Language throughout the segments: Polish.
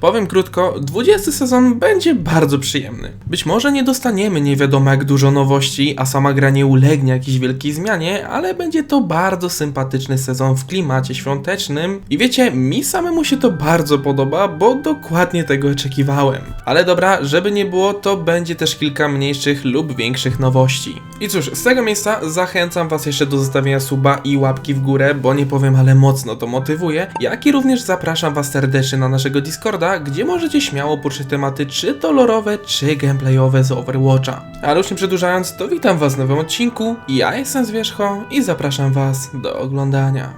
Powiem krótko, 20 sezon będzie bardzo przyjemny. Być może nie dostaniemy nie wiadomo jak dużo nowości, a sama gra nie ulegnie jakiejś wielkiej zmianie, ale będzie to bardzo sympatyczny sezon w klimacie świątecznym i wiecie, mi samemu się to bardzo podoba, bo dokładnie tego oczekiwałem. Ale dobra, żeby nie było, to będzie też kilka mniejszych lub większych nowości. I cóż, z tego miejsca zachęcam was jeszcze do zostawienia suba i łapki w górę, bo nie powiem, ale mocno to motywuje, jak i również zapraszam was serdecznie na naszego Discorda, gdzie możecie śmiało poruszyć tematy czy to lorowe, czy gameplayowe z Overwatcha. Ale już nie przedłużając, to witam was w nowym odcinku, ja jestem Zwierzcho i zapraszam was do oglądania.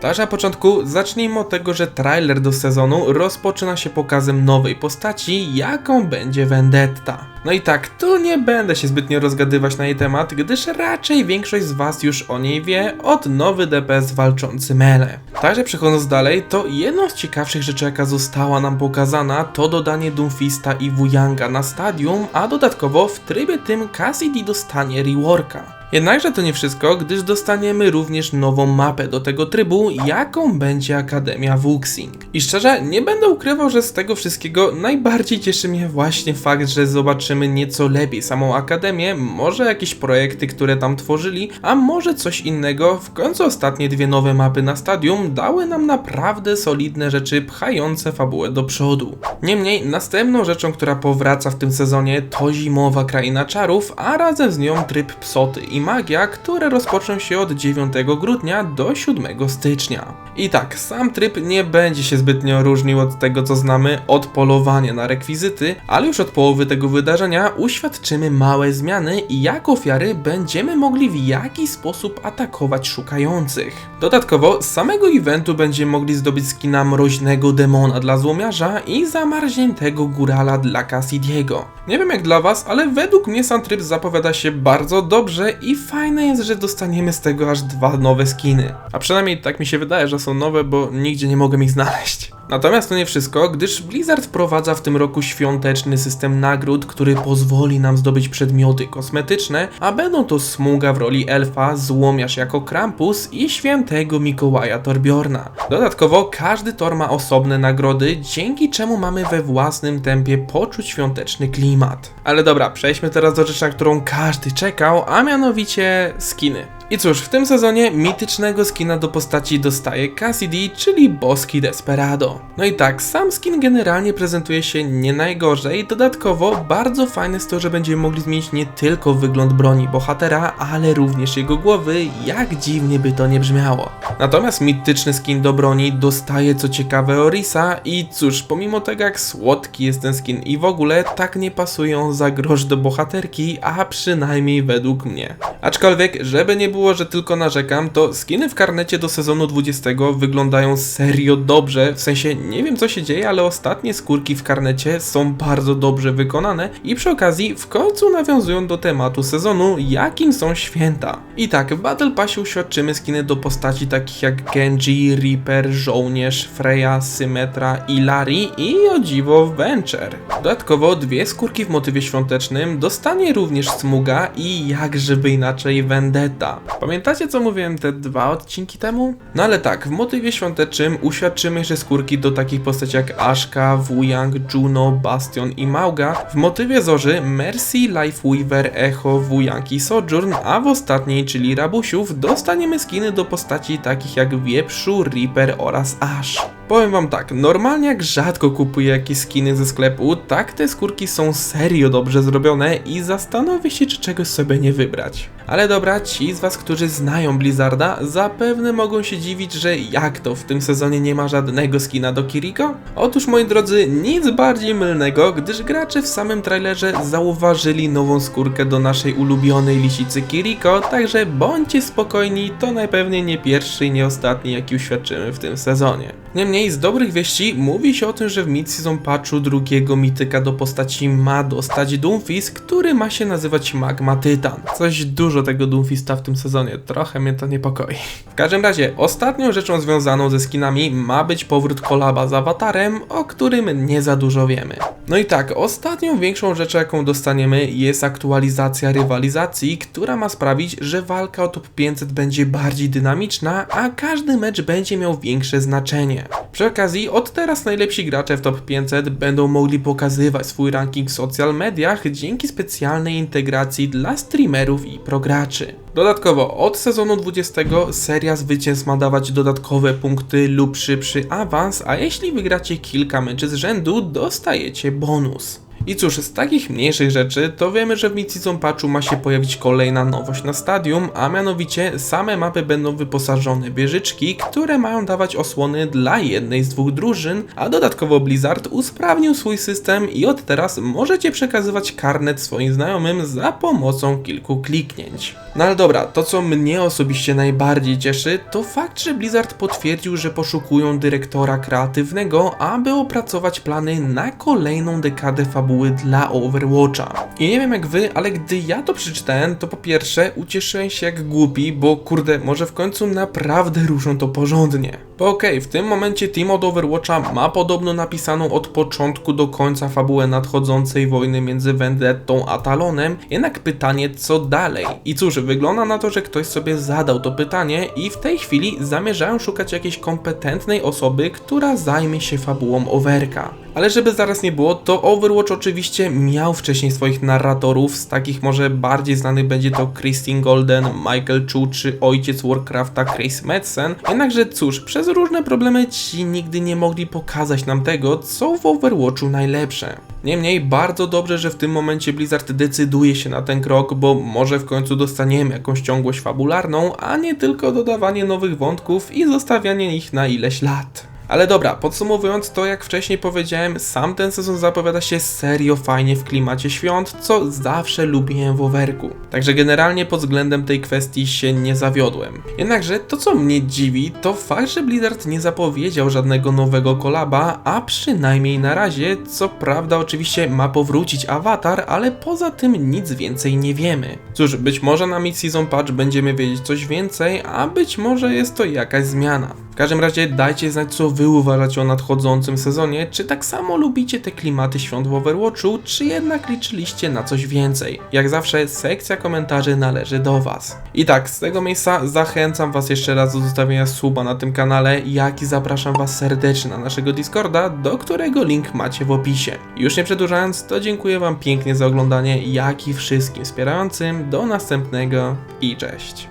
Także na początku zacznijmy od tego, że trailer do sezonu rozpoczyna się pokazem nowej postaci, jaką będzie Vendetta. No i tak, tu nie będę się zbytnio rozgadywać na jej temat, gdyż raczej większość z was już o niej wie od nowy DPS walczący Mele. Także przechodząc dalej, to jedną z ciekawszych rzeczy jaka została nam pokazana to dodanie Doomfista i Wuyanga na stadium, a dodatkowo w trybie tym Cassidy dostanie reworka. Jednakże to nie wszystko, gdyż dostaniemy również nową mapę do tego trybu, jaką będzie Akademia Wuxing. I szczerze, nie będę ukrywał, że z tego wszystkiego najbardziej cieszy mnie właśnie fakt, że zobaczymy nieco lepiej samą Akademię, może jakieś projekty, które tam tworzyli, a może coś innego. W końcu ostatnie dwie nowe mapy na stadium dały nam naprawdę solidne rzeczy pchające fabułę do przodu. Niemniej, następną rzeczą, która powraca w tym sezonie to zimowa kraina czarów, a razem z nią tryb psoty i magia, które rozpoczną się od 9 grudnia do 7 stycznia. I tak, sam tryb nie będzie się zbytnio różnił od tego, co znamy od polowania na rekwizyty, ale już od połowy tego wydarzenia uświadczymy małe zmiany i jak ofiary będziemy mogli w jakiś sposób atakować szukających. Dodatkowo, z samego eventu będziemy mogli zdobyć skina mroźnego demona dla złomiarza i zamarzniętego górala dla Cassidiego. Nie wiem jak dla was, ale według mnie sam tryb zapowiada się bardzo dobrze i fajne jest, że dostaniemy z tego aż dwa nowe skiny. A przynajmniej tak mi się wydaje, że są nowe, bo nigdzie nie mogę ich znaleźć. Natomiast to nie wszystko, gdyż Blizzard wprowadza w tym roku świąteczny system nagród, który pozwoli nam zdobyć przedmioty kosmetyczne, a będą to Smuga w roli elfa, Złomiarz jako Krampus i Świętego Mikołaja Torbjorna. Dodatkowo każdy tor ma osobne nagrody, dzięki czemu mamy we własnym tempie poczuć świąteczny klimat. Ale dobra, przejdźmy teraz do rzeczy, na którą każdy czekał, a mianowicie skiny. I cóż, w tym sezonie mitycznego skina do postaci dostaje Cassidy, czyli boski Desperado. No i tak, sam skin generalnie prezentuje się nie najgorzej, dodatkowo bardzo fajne jest to, że będziemy mogli zmienić nie tylko wygląd broni bohatera, ale również jego głowy, jak dziwnie by to nie brzmiało. Natomiast mityczny skin do broni dostaje co ciekawe Orisa i cóż, pomimo tego jak słodki jest ten skin i w ogóle tak nie pasują za grosz do bohaterki, a przynajmniej według mnie. Aczkolwiek, żeby nie było, że tylko narzekam, to skiny w karnecie do sezonu 20 wyglądają serio dobrze, w sensie nie wiem co się dzieje, ale ostatnie skórki w karnecie są bardzo dobrze wykonane i przy okazji w końcu nawiązują do tematu sezonu, jakim są święta. I tak, w Battle Passie uświadczymy skiny do postaci takich jak Genji, Reaper, Żołnierz, Freya, Symmetra, Ilari i o dziwo Venture. Dodatkowo dwie skórki w motywie świątecznym dostanie również Smuga i jak żeby inaczej Vendetta. Pamiętacie co mówiłem te dwa odcinki temu? No ale tak, w motywie świątecznym uświadczymy jeszcze skórki do takich postaci jak Ashka, Wuyang, Juno, Bastion i Mauga. W motywie Zorzy Mercy, Lifeweaver, Echo, Wuyang i Sojourn, a w ostatniej, czyli Rabusiów, dostaniemy skiny do postaci takich jak Wieprzu, Reaper oraz Ash. Powiem wam tak, normalnie jak rzadko kupuję jakieś skiny ze sklepu, tak te skórki są serio dobrze zrobione i zastanowię się, czy czegoś sobie nie wybrać. Ale dobra, ci z was, którzy znają Blizzarda, zapewne mogą się dziwić, że jak to w tym sezonie nie ma żadnego skina do Kiriko? Otóż moi drodzy, nic bardziej mylnego, gdyż gracze w samym trailerze zauważyli nową skórkę do naszej ulubionej lisicy Kiriko, także bądźcie spokojni, to najpewniej nie pierwszy i nie ostatni jaki uświadczymy w tym sezonie. Niemniej z dobrych wieści mówi się o tym, że w mid-season patchu drugiego mityka do postaci ma dostać Doomfist, który ma się nazywać Magma Tytan. Coś dużo tego Doomfista w tym sezonie, trochę mnie to niepokoi. W każdym razie, ostatnią rzeczą związaną ze skinami ma być powrót kolaba z awatarem, o którym nie za dużo wiemy. No i tak, ostatnią większą rzeczą jaką dostaniemy jest aktualizacja rywalizacji, która ma sprawić, że walka o top 500 będzie bardziej dynamiczna, a każdy mecz będzie miał większe znaczenie. Przy okazji, od teraz najlepsi gracze w top 500 będą mogli pokazywać swój ranking w social mediach dzięki specjalnej integracji dla streamerów i prograczy. Dodatkowo, od sezonu 20 seria zwycięstw ma dawać dodatkowe punkty lub szybszy awans, a jeśli wygracie kilka meczy z rzędu, dostajecie bonus. I cóż, z takich mniejszych rzeczy to wiemy, że w mid-season patchu ma się pojawić kolejna nowość na stadium, a mianowicie same mapy będą wyposażone w wieżyczki, które mają dawać osłony dla jednej z dwóch drużyn, a dodatkowo Blizzard usprawnił swój system i od teraz możecie przekazywać karnet swoim znajomym za pomocą kilku kliknięć. No ale dobra, to co mnie osobiście najbardziej cieszy, to fakt, że Blizzard potwierdził, że poszukują dyrektora kreatywnego, aby opracować plany na kolejną dekadę fabuły dla Overwatcha. I nie wiem jak wy, ale gdy ja to przeczytałem, to po pierwsze ucieszyłem się jak głupi, bo kurde, może w końcu naprawdę ruszą to porządnie. Okej, w tym momencie team od Overwatcha ma podobno napisaną od początku do końca fabułę nadchodzącej wojny między Vendettą a Talonem, jednak pytanie co dalej? I cóż, wygląda na to, że ktoś sobie zadał to pytanie i w tej chwili zamierzają szukać jakiejś kompetentnej osoby, która zajmie się fabułą Overka. Ale żeby zaraz nie było, to Overwatch oczywiście miał wcześniej swoich narratorów, z takich może bardziej znanych będzie to Christine Golden, Michael Chu czy ojciec Warcrafta Chris Madsen, jednakże cóż, przez różne problemy ci nigdy nie mogli pokazać nam tego, co w Overwatchu najlepsze. Niemniej bardzo dobrze, że w tym momencie Blizzard decyduje się na ten krok, bo może w końcu dostaniemy jakąś ciągłość fabularną, a nie tylko dodawanie nowych wątków i zostawianie ich na ileś lat. Ale dobra, podsumowując to, jak wcześniej powiedziałem, sam ten sezon zapowiada się serio fajnie w klimacie świąt, co zawsze lubiłem w Overku. Także generalnie pod względem tej kwestii się nie zawiodłem. Jednakże to, co mnie dziwi, to fakt, że Blizzard nie zapowiedział żadnego nowego kolaba, a przynajmniej na razie, co prawda oczywiście ma powrócić awatar, ale poza tym nic więcej nie wiemy. Cóż, być może na mid-season patch będziemy wiedzieć coś więcej, a być może jest to jakaś zmiana. W każdym razie dajcie znać, co wy uważacie o nadchodzącym sezonie, czy tak samo lubicie te klimaty świąt w Overwatchu, czy jednak liczyliście na coś więcej. Jak zawsze, sekcja komentarzy należy do was. I tak, z tego miejsca zachęcam was jeszcze raz do zostawienia suba na tym kanale, jak i zapraszam was serdecznie na naszego Discorda, do którego link macie w opisie. Już nie przedłużając, to dziękuję wam pięknie za oglądanie, jak i wszystkim wspierającym. Do następnego i cześć.